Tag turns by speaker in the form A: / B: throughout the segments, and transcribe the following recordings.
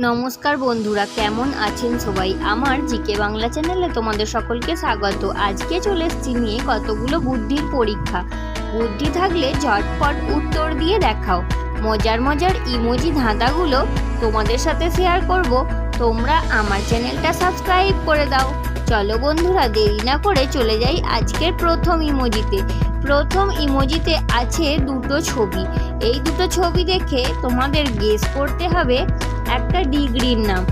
A: নমস্কার বন্ধুরা, কেমন আছেন সবাই? আমার জিকে বাংলা চ্যানেলে তোমাদের সকলকে স্বাগত। আজকে চলে এসেছি নিয়ে কতগুলো বুদ্ধির পরীক্ষা। বুদ্ধি থাকলে ঝটপট উত্তর দিয়ে দেখাও। মজার মজার ইমোজি ধাঁধাগুলো তোমাদের সাথে শেয়ার করব। তোমরা আমার চ্যানেলটা সাবস্ক্রাইব করে দাও। চলো বন্ধুরা, দেরি না করে চলে যাই আজকের প্রথম ইমোজিতে। প্রথম ইমোজিতে আছে দুটো ছবি। এই দুটো ছবি দেখে তোমাদের গেস করতে হবে একটা ডিগ্রির নাম।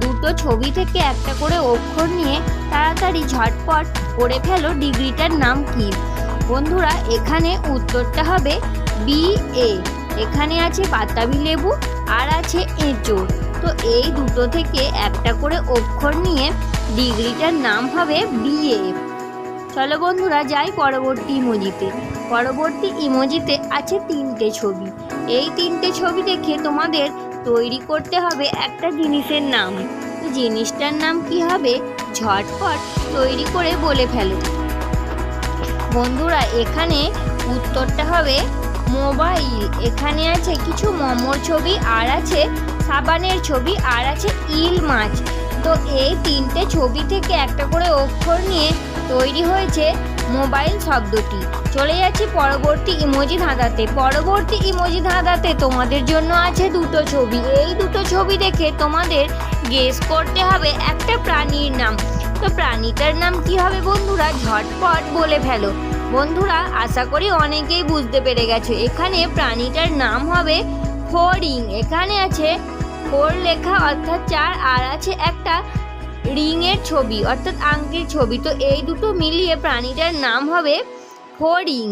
A: দুটো ছবি থেকে একটা করে অক্ষর নিয়ে তাড়াতাড়ি ঝটপট করে ফেলো ডিগ্রিটার নাম কি। বন্ধুরা, এখানে উত্তরটা হবে বি এ। এখানে আছে বাতাবি লেবু, আর আছে এঁচোড়। তো এই দুটো থেকে একটা করে অক্ষর নিয়ে ডিগ্রিটার নাম হবে বিএ চলো বন্ধুরা, যাই পরবর্তী ইমোজিতে। পরবর্তী ইমোজিতে আছে তিনটে ছবি। এই তিনটে ছবি দেখে তোমাদের তৈরি করতে হবে একটা জিনিসের নাম। জিনিসটার নাম কি হবে? ঝটপট তৈরি করে বলে ফেলো। বন্ধুরা, এখানে উত্তরটা হবে মোবাইল। এখানে আছে কিছু মোমোর ছবি, আর আছে সাবানের ছবি, আর আছে ইল মাছ। তো এই তিনটে ছবি থেকে একটা করে অক্ষর নিয়ে তৈরি হয়েছে মোবাইল শব্দটি। চলে যাচ্ছি পরবর্তী ইমোজি ধাঁধাতে। পরবর্তী ইমোজি ধাঁধাতে তোমাদের জন্য আছে দুটো ছবি। এই দুটো ছবি দেখে তোমাদের গেস করতে হবে একটা প্রাণীর নাম। তো প্রাণীটার নাম কি হবে বন্ধুরা? ঝটপট বলে ফেলো। বন্ধুরা, আশা করি অনেকেই বুঝতে পেরে গেছো। এখানে প্রাণীটার নাম হবে ফড়িং। এখানে আছে ফোর লেখা, অর্থাৎ চার, আর আছে একটা রিংয়ের ছবি, অর্থাৎ আংটির ছবি। তো এই দুটো মিলিয়ে প্রাণীটার নাম হবে ফড়িং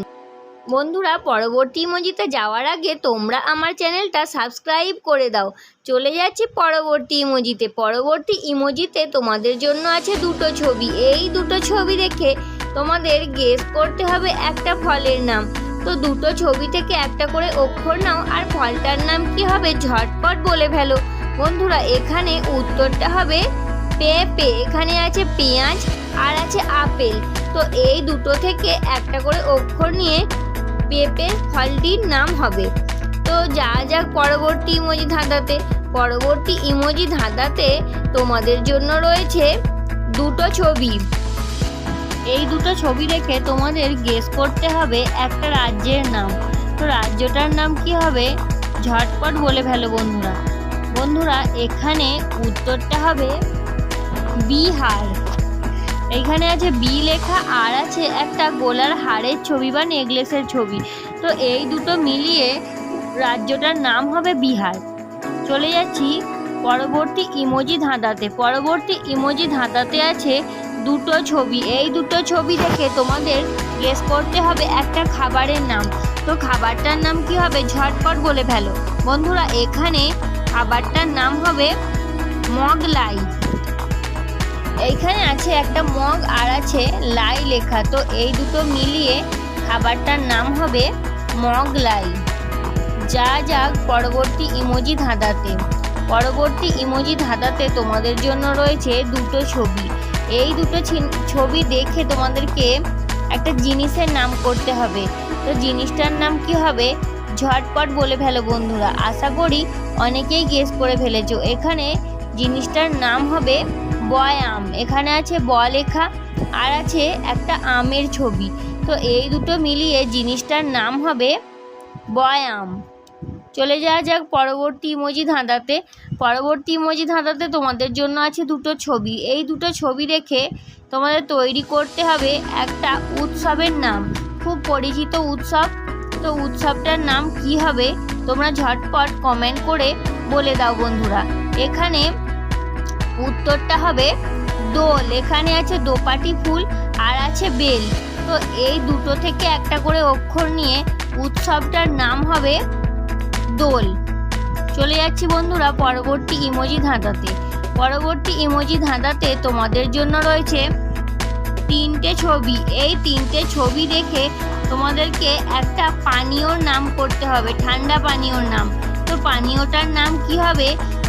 A: বন্ধুরা, পরবর্তী ইমোজিতে যাওয়ার আগে তোমরা আমার চ্যানেলটা সাবস্ক্রাইব করে দাও। চলে যাচ্ছি পরবর্তী ইমোজিতে। পরবর্তী ইমোজিতে তোমাদের জন্য আছে দুটো ছবি। এই দুটো ছবি দেখে তোমাদের গেস করতে হবে একটা ফলের নাম। তো দুটো ছবি থেকে একটা করে অক্ষর নাও, আর ফলটার নাম কি হবে? ঝটপট বলে ফেলো। বন্ধুরা, এখানে উত্তরটা হবে পেঁপে, এখানে আছে পেঁয়াজ আর আছে আপেল। তো এই দুটো থেকে একটা করে অক্ষর নিয়ে পেঁপের ফলটির নাম হবে। তো যা যাক পরবর্তী ইমোজি ধাঁধাতে, পরবর্তী ইমোজি ধাঁধাতে তোমাদের জন্য রয়েছে দুটো ছবি। এই দুটো ছবি দেখে তোমাদের গেস করতে হবে একটা রাজ্যের নাম। তো রাজ্যটার নাম কি হবে? ঝটপট বলে ফেলো বন্ধুরা। বন্ধুরা, এখানে উত্তরটা হবে বিহার। এখানে আছে বি লেখা, আর আছে একটা গোলার হাড়ের ছবি বা নেকলেসের ছবি। তো এই দুটো মিলিয়ে রাজ্যটার নাম হবে বিহার। চলে যাচ্ছি পরবর্তী ইমোজি ধাঁধাতে। পরবর্তী ইমোজি ধাঁধাতে আছে দুটো ছবি। এই দুটো ছবি দেখে তোমাদের গেস করতে হবে একটা খাবারের নাম। তো খাবারটার নাম কি হবে? ঝটপট বলে ফেলো। বন্ধুরা, এখানে খাবারটার নাম হবে মগলাই। এইখানে আছে একটা মগ আর আছে লাই লেখা। তো এই দুটো মিলিয়ে খাবারটার নাম হবে মগ লাই। যা যাক পরবর্তী ইমোজি ধাঁধাতে। পরবর্তী ইমোজি ধাঁধাতে তোমাদের জন্য রয়েছে দুটো ছবি। এই দুটো ছবি দেখে তোমাদেরকে একটা জিনিসের নাম করতে হবে। তো জিনিসটার নাম কি হবে? ঝটপট বলে ফেলো বন্ধুরা। আশা করি অনেকেই গেস করে ফেলেছো। এখানে জিনিসটার নাম হবে বয়াম এখানে আছে ব লেখা, আর আছে একটা আমের ছবি। তো এই দুটো মিলিয়ে জিনিসটার নাম হবে বয়াম চলে যাওয়া যাক পরবর্তী ইমোজি ধাঁধাতে। পরবর্তী ইমোজি ধাঁধাতে তোমাদের জন্য আছে দুটো ছবি। এই দুটো ছবি দেখে তোমাদের তৈরি করতে হবে একটা উৎসবের নাম। খুব পরিচিত উৎসব। তো উৎসবটার নাম কি হবে? তোমরা ঝটপট কমেন্ট করে বলে দাও বন্ধুরা। এখানে উত্তরটা হবে দোল। এখানে আছে দোপাটি ফুল আর আছে বেল। তো এই দুটো থেকে একটা করে অক্ষর নিয়ে উৎসবটার নাম হবে দোল। চলে যাচ্ছি বন্ধুরা পরবর্তী ইমোজি ধাঁধাতে। পরবর্তী ইমোজি ধাঁধাতে তোমাদের জন্য রয়েছে তিনটে ছবি। এই তিনটে ছবি দেখে তোমাদেরকে একটা পানীয়র নাম করতে হবে, ঠান্ডা পানীয়র নাম। তো পানীয়টার নাম কি হবে?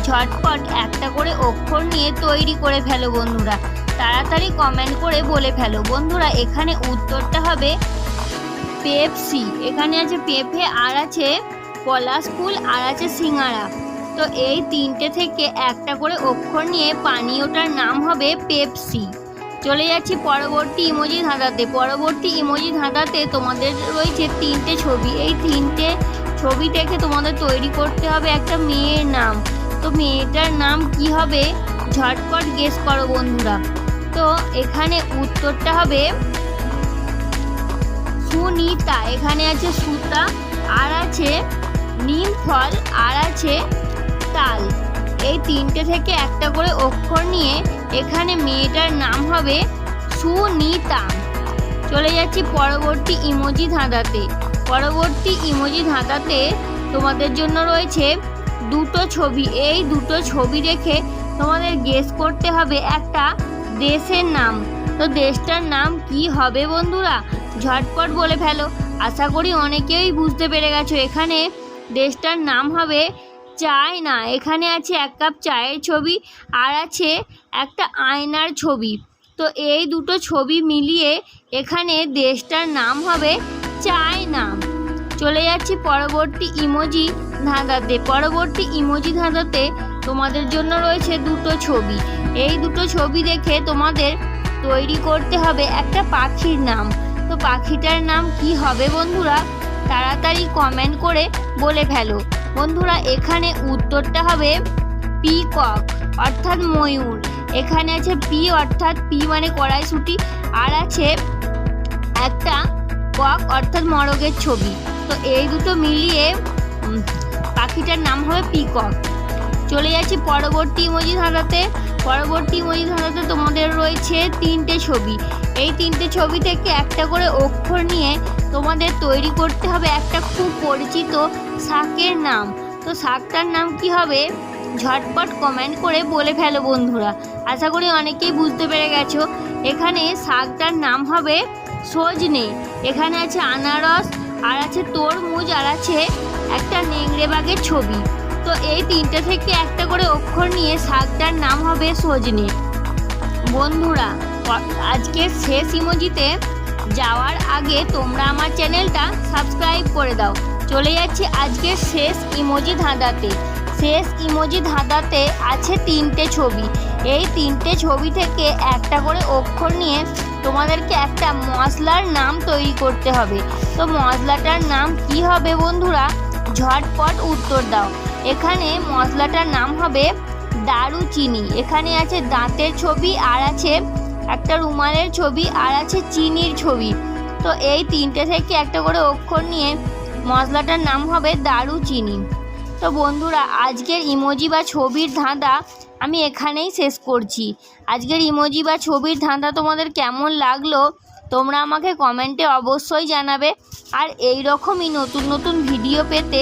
A: ঝটপট একটা করে অক্ষর নিয়ে তৈরি করে ফেলো বন্ধুরা। তাড়াতাড়ি কমেন্ট করে বলে ফেলো। বন্ধুরা, এখানে উত্তরটা হবে পেপসি এখানে আছে পেঁপে আর আছে পলাশ ফুল আর আছে সিঙ্গারা তো এই তিনটে থেকে একটা করে অক্ষর নিয়ে পানীয়টার নাম হবে পেপসি চলে যাচ্ছি পরবর্তী ইমোজি ধাঁধাতে। পরবর্তী ইমোজি ধাঁধাতে তোমাদের রয়েছে তিনটে ছবি। এই তিনটে ছবি থেকে তোমাদের তৈরি করতে হবে একটা মেয়ের নাম। তো মেয়েটার নাম কি হবে? ঝটপট গেস করো বন্ধুরা। তো এখানে উত্তরটা হবে সুনিতা। এখানে আছে সুতা, আর আছে নিম ফল, আর আছে তাল। এই তিনটে থেকে একটা করে অক্ষর নিয়ে এখানে মেয়েটার নাম হবে সুনিতা। চলে যাচ্ছি পরবর্তী ইমোজি ধাঁধাতে। পরবর্তী ইমোজি ধাঁধাতে তোমাদের জন্য রয়েছে দুটো ছবি, এই দুটো ছবি দেখে তোমাদের গেস করতে হবে একটা দেশের নাম। তো দেশটার নাম কি হবে বন্ধুরা? ঝটপট বলে ফেলো। আশা করি অনেকেই বুঝতে পেরে গেছো, এখানে দেশটার নাম হবে চায়না। এখানে আছে এক কাপ চায়ের ছবি, আর আছে একটা আয়নার ছবি। তো এই দুটো ছবি মিলিয়ে এখানে দেশটার নাম হবে চায়না। চলে যাচ্ছি পরবর্তী ইমোজি। ধাঁধাতে, পরবর্তী ইমোজি ধাঁধাতে তোমাদের জন্য রয়েছে দুটো ছবি। এই দুটো ছবি দেখে তোমাদের তৈরি করতে হবে একটা পাখির নাম। তো পাখিটার নাম কি হবে বন্ধুরা, তাড়াতাড়ি কমেন্ট করে বলে ফেলো। বন্ধুরা, এখানে উত্তরটা হবে পিকক, অর্থাৎ ময়ূর। এখানে আছে পি, অর্থাৎ পি মানে কড়াইশুটি। আর আছে একটা কক, অর্থাৎ মরগের ছবি। তো এই দুটো মিলিয়ে পাখিটার নাম হবে পিকক। চলে যাচ্ছি পরবর্তী ইমোজি ধাঁধাতে। পরবর্তী ইমোজি ধাঁধাতে তোমাদের রয়েছে তিনটে ছবি। এই তিনটে ছবি থেকে একটা করে অক্ষর নিয়ে তোমাদের তৈরি করতে হবে একটা খুব পরিচিত শাকের নাম। তো শাকটার নাম কি হবে? ঝটপট কমেন্ট করে বলে ফেলো বন্ধুরা। আশা করি অনেকেই বুঝতে পেরে গেছো। এখানে শাকটার নাম হবে সজনে। এখানে আছে আনারস, আর আছে তরমুজ, আর আছে একটা নেংড়ে বাগের ছবি। তো এই তিনটে থেকে একটা করে অক্ষর নিয়ে শাকটার নাম হবে সজনে। বন্ধুরা ক- আজকের শেষ ইমোজিতে যাওয়ার আগে তোমরা আমার চ্যানেলটা সাবস্ক্রাইব করে দাও। চলে যাচ্ছি আজকের শেষ ইমোজি ধাঁধাতে। শেষ ইমোজি ধাঁধাতে আছে তিনটে ছবি। এই তিনটে ছবি থেকে একটা করে অক্ষর নিয়ে তোমাদেরকে একটা মশলার নাম তৈরি করতে হবে। তো মশলাটার নাম কি হবে বন্ধুরা? ঝটপট উত্তর দাও। এখানে মশলাটার নাম হবে দারুচিনি। এখানে আছে দাঁতের ছবি, আর আছে একটা রুমালের ছবি, আর আছে চিনির ছবি। তো এই তিনটে থেকে একটা করে অক্ষর নিয়ে মশলাটার নাম হবে দারুচিনি। তো বন্ধুরা, আজকের ইমোজি বা ছবির ধাঁধা আমি এখানেই শেষ করছি। আজকের ইমোজি বা ছবির ধাঁধা তোমাদের কেমন লাগল তোমরা আমাকে কমেন্টে অবশ্যই জানাবে। আর এই রকমই নতুন নতুন ভিডিও পেতে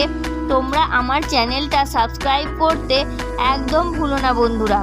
A: তোমরা আমার চ্যানেলটা সাবস্ক্রাইব করতে একদম ভুলো না বন্ধুরা।